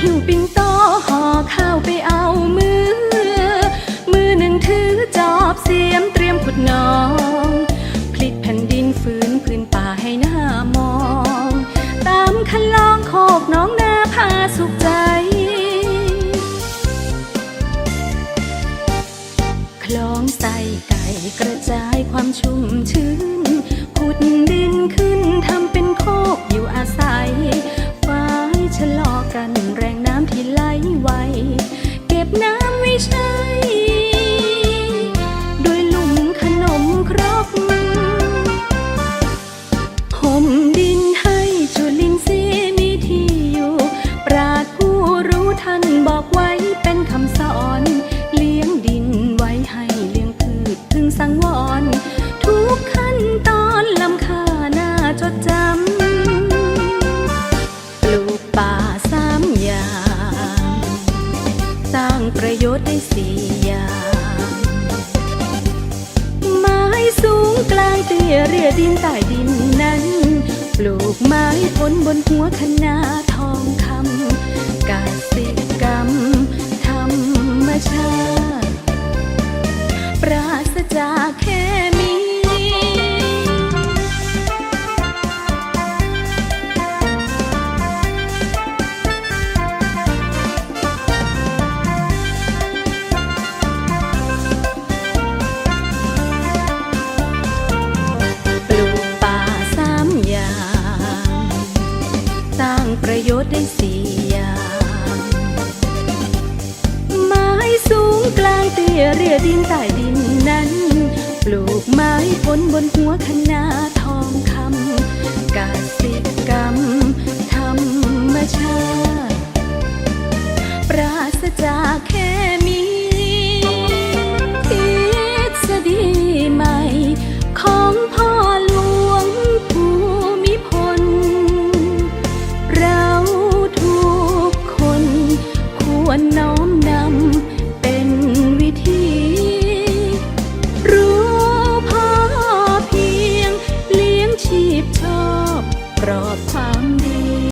หิวปิ้งโตห่อข้าวไปเอามือ มือหนึ่งถือจอบเสียมเตรียมขุดนอง พลิกแผ่นดินฟื้นพื้นป่าให้หน้ามอง ตามคันลองโคกน้องนาพาสุขใจ คลองใส่ไก่กระจายความชุ่มชื้น ประโยชน์ได้สี่อย่าง ไม้สูงกลางเตี้ยเรียดินใต้ดินนั้น ปลูกไม้ผลบนหัวคณาทองคำกสิ สี่อย่าง ไม้สูงกลางเตี้ยเรียดินใต้ดินนั้น ปลูกไม้ผลบนหัวคณาทองคำกาสิกรรมธรรมชาติ ปราศจากเค